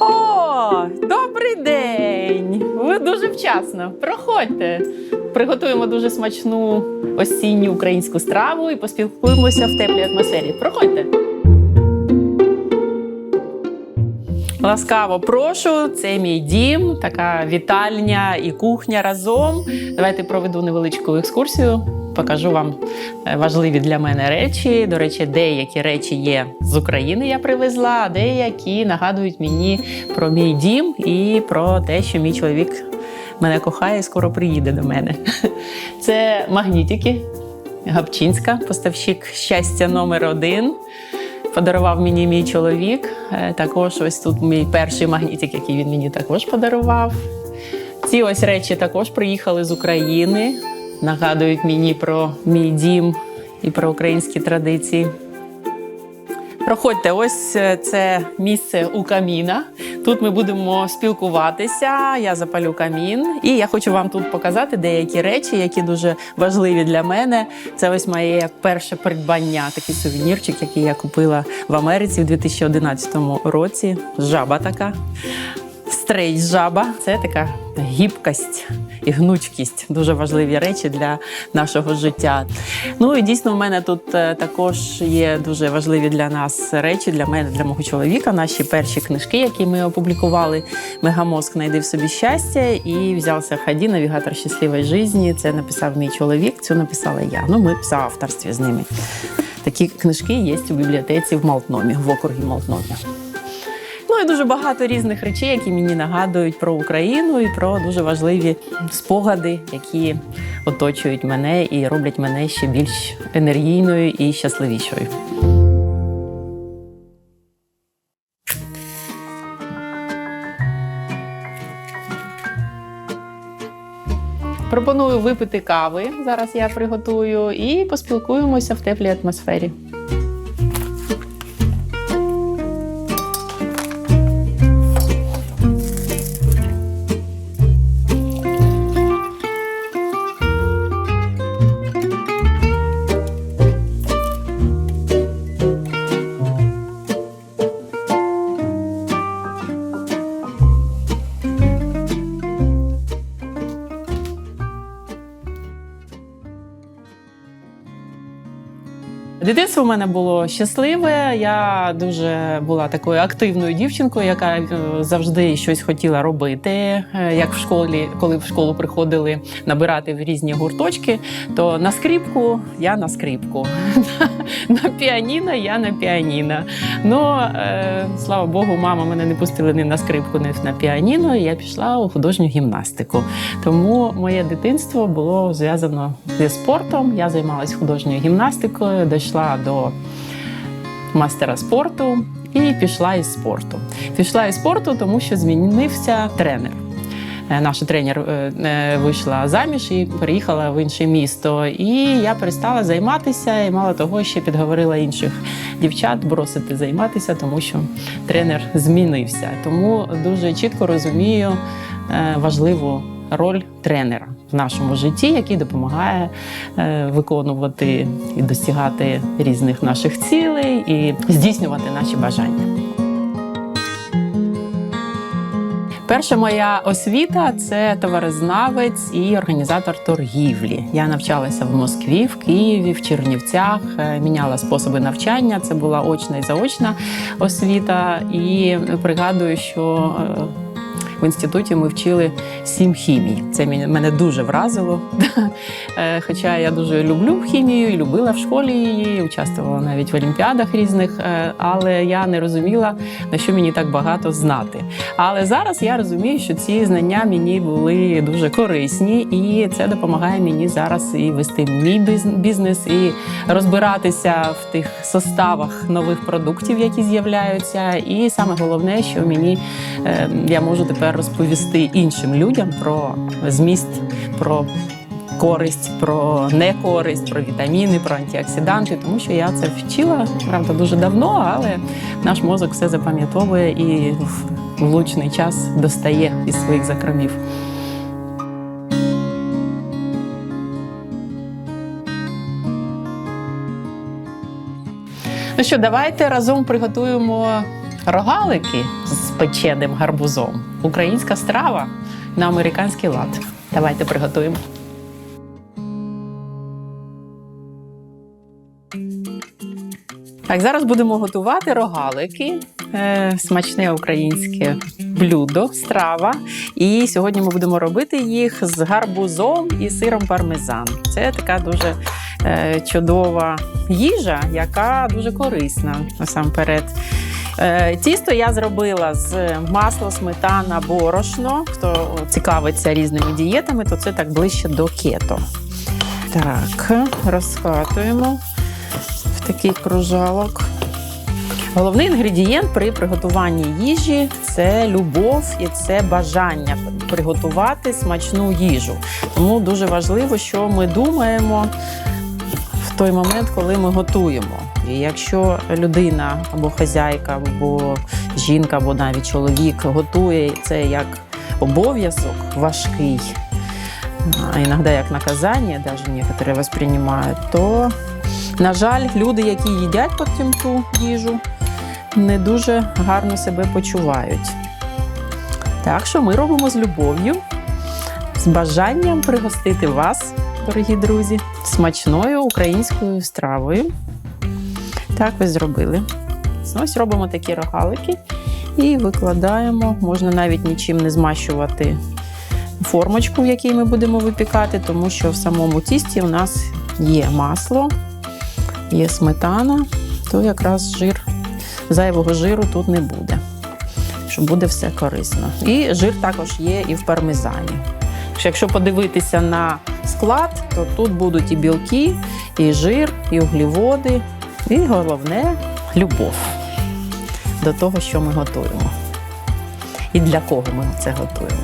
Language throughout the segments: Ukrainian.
О, добрий день! Ви дуже вчасно. Проходьте. Приготуємо дуже смачну осінню українську страву і поспілкуємося в теплій атмосфері. Проходьте. Ласкаво прошу, це мій дім, така вітальня і кухня разом. Давайте проведу невеличку екскурсію. Покажу вам е, важливі для мене речі. До речі, деякі речі є з України, я привезла, а деякі нагадують мені про мій дім і про те, що мій чоловік мене кохає і скоро приїде до мене. Це магнітики, Гапчинська, поставщик щастя номер один. Подарував мені мій чоловік. Е, Також ось тут мій перший магнітик, який він мені також подарував. Ці ось речі також приїхали з України. Нагадують мені про мій дім і про українські традиції. Проходьте, ось е, це місце у каміна. Тут ми будемо спілкуватися. Я запалю камін, і я хочу вам тут показати деякі речі, які дуже важливі для мене. Це ось моє перше придбання, такий сувенірчик, який я купила в Америці в 2011 році. Жаба така. Стрейт жаба це така гібкость і гнучкість дуже важливі речі для нашого життя. Ну і дійсно, в мене тут е, також є дуже важливі для нас речі, для мене, для мого чоловіка. Наші перші книжки, які ми опублікували. Мегамозк знайди в собі щастя і взявся хаді, навігатор щасливої житті. Це написав мій чоловік, цю написала я. Ну, ми в соавторстві з ними. Такі книжки є у бібліотеці в Малтномі, в округі Малтномі. Дуже багато різних речей, які мені нагадують про Україну і про дуже важливі спогади, які оточують мене і роблять мене ще більш енергійною і щасливішою. Пропоную випити кави. Зараз я приготую і поспілкуємося в теплій атмосфері. Дитинство в мене було щасливе. Я дуже була такою активною дівчинкою, яка е, завжди щось хотіла робити. Е, Як в школі, коли в школу приходили набирати в різні гурточки, то на скрипку я на скрипку, на піаніно я на піаніно. Ну е, слава Богу, мама мене не пустила ні на скрипку, ні на піаніно. Я пішла у художню гімнастику. Тому моє дитинство було зв'язано зі спортом. Я займалась художньою гімнастикою, дійшла до мастера спорту і пішла із спорту. Пішла із спорту, тому що змінився тренер. Е, Наша тренер е, е, вийшла заміж і переїхала в інше місто. І я перестала займатися, і мало того, ще підговорила інших дівчат бросити займатися, тому що тренер змінився. Тому дуже чітко розумію важливу роль тренера в нашому житті, який допомагає е, виконувати і досягати різних наших цілей і здійснювати наші бажання. Перша моя освіта це товарознавець і організатор торгівлі. Я навчалася в Москві, в Києві, в Чернівцях, е, міняла способи навчання. Це була очна і заочна освіта. І пригадую, що е, інституті ми вчили сім хімій. Це мене- дуже вразило. Е, Хоча я дуже люблю хімію і любила в школі її, участвувала навіть в олімпіадах різних, е, але я не розуміла, на що мені так багато знати. Але зараз я розумію, що ці знання мені були дуже корисні, і це допомагає мені зараз і вести мій бізнес, і розбиратися в тих составах нових продуктів, які з'являються. І саме головне, що мені е, я можу тепер розповісти іншим людям про зміст, про користь, про некористь, про вітаміни, про антіоксиданти. тому що я це вчила, правда, дуже давно, але наш мозок все запам'ятовує і в влучний час достає із своїх закромів. Ну що, давайте разом приготуємо рогалики з печеним гарбузом. Українська страва на американський лад. Давайте приготуємо. Так, зараз будемо готувати рогалики. Е, смачне українське блюдо, страва. І сьогодні ми будемо робити їх з гарбузом і сиром пармезан. Це така дуже е, чудова їжа, яка дуже корисна насамперед. Е, Тісто я зробила з масла, сметана, борошно. Хто цікавиться різними дієтами, то це так ближче до кето. Так, розкатуємо в такий кружалок. Головний інгредієнт при приготуванні їжі це любов і це бажання приготувати смачну їжу. Тому дуже важливо, що ми думаємо в той момент, коли ми готуємо. І якщо людина або хазяйка, або жінка, або навіть чоловік готує це як обов'язок важкий, а іноді як наказання, навіть некоторі восприймають, то, на жаль, люди, які їдять потім ту їжу, не дуже гарно себе почувають. Так що ми робимо з любов'ю, з бажанням пригостити вас, дорогі друзі, смачною українською стравою. Так, ви зробили. Ось робимо такі рогалики і викладаємо. Можна навіть нічим не змащувати формочку, в якій ми будемо випікати, тому що в самому тісті у нас є масло, є сметана, то якраз жир, зайвого жиру тут не буде. Що буде все корисно. І жир також є і в пармезані. Якщо подивитися на склад, то тут будуть і білки, і жир, і угліводи, і головне любов до того, що ми готуємо. І для кого ми це готуємо.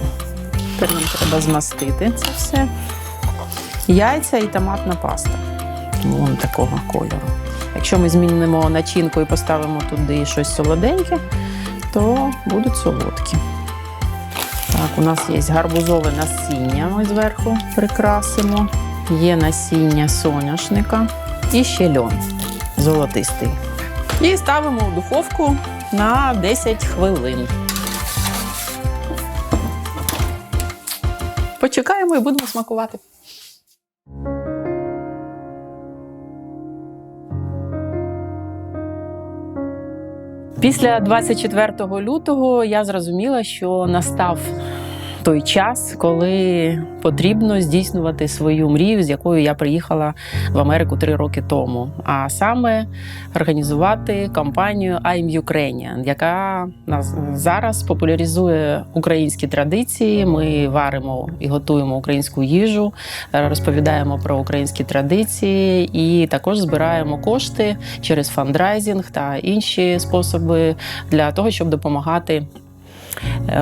Тепер нам треба змастити це все. Яйця і томатна паста. Вон такого кольору. Якщо ми змінимо начинку і поставимо туди щось солоденьке, то будуть солодкі. Так, у нас є гарбузове насіння, ми зверху прикрасимо. Є насіння соняшника і ще льон золотистий. І ставимо в духовку на 10 хвилин. Почекаємо і будемо смакувати. Після 24 лютого я зрозуміла, що настав той час, коли потрібно здійснювати свою мрію, з якою я приїхала в Америку три роки тому. А саме організувати кампанію I'm Ukrainian, яка нас зараз популяризує українські традиції. Ми варимо і готуємо українську їжу, розповідаємо про українські традиції і також збираємо кошти через фандрайзинг та інші способи для того, щоб допомагати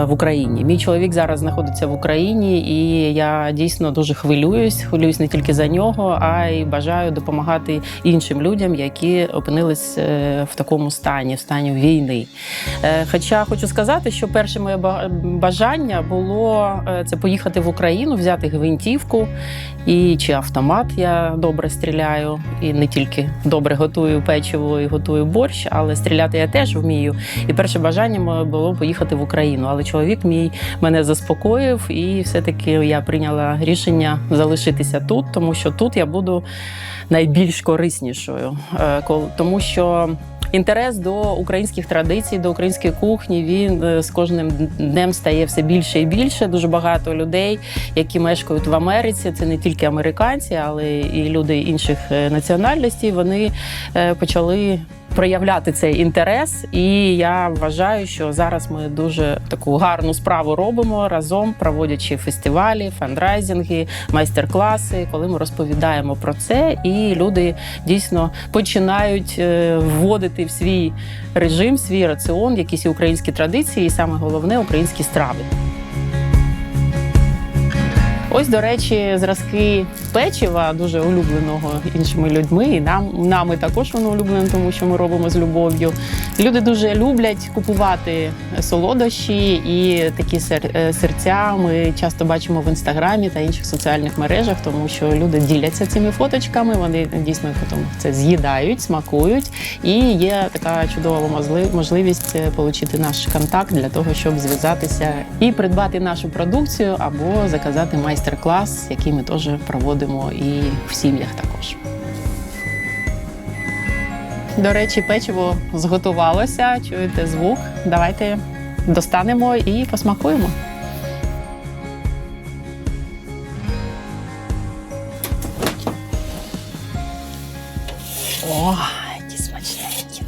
в Україні. Мій чоловік зараз знаходиться в Україні, і я дійсно дуже хвилююсь. Хвилююсь не тільки за нього, а й бажаю допомагати іншим людям, які опинились е, в такому стані, в стані війни. Е, Хоча хочу сказати, що перше моє бажання було е, це поїхати в Україну, взяти гвинтівку і чи автомат. Я добре стріляю, і не тільки добре готую печиво і готую борщ, але стріляти я теж вмію. І перше бажання моє було поїхати в Україну. Але чоловік мій мене заспокоїв, і все-таки я прийняла рішення залишитися тут, тому що тут я буду найбільш кориснішою, Е, тому що. Інтерес до українських традицій, до української кухні він е, з кожним днем стає все більше і більше. Дуже багато людей, які мешкають в Америці, це не тільки американці, але і люди інших е, національностей. Вони почали проявляти цей інтерес, і я вважаю, що зараз ми дуже таку гарну справу робимо разом, проводячи фестивалі, фандрайзинги, майстер-класи, коли ми розповідаємо про це, і люди дійсно починають е, вводити в свій режим, свій раціон, якісь українські традиції, і саме головне українські страви. Ось, до речі, зразки печива дуже улюбленого іншими людьми. І нам нами також воно улюблене, тому що ми робимо з любов'ю. Люди дуже люблять купувати солодощі і такі е, серця. Ми часто бачимо в інстаграмі та інших соціальних мережах, тому що люди діляться цими фоточками. Вони дійсно потім це з'їдають, смакують. І є така чудова можливість е, отримати наш контакт для того, щоб зв'язатися і придбати нашу продукцію або заказати майстер-клас, який ми теж проводимо і в сім'ях також. До речі, печиво зготувалося. Чуєте звук? Давайте достанемо і посмакуємо. О, які смачненькі.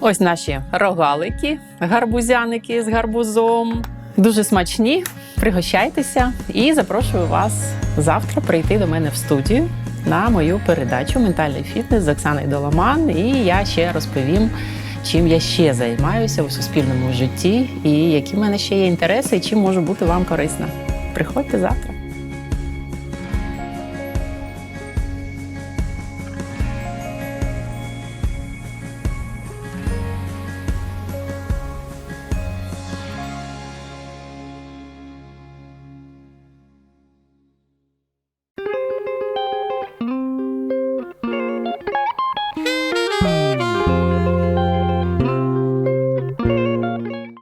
Ось наші рогалики, гарбузяники з гарбузом. Дуже смачні. Пригощайтеся і запрошую вас завтра прийти до мене в студію на мою передачу Ментальний фітнес з Оксаною Доломан. І я ще розповім, чим я ще займаюся у суспільному житті, і які в мене ще є інтереси, і чим можу бути вам корисна. Приходьте завтра.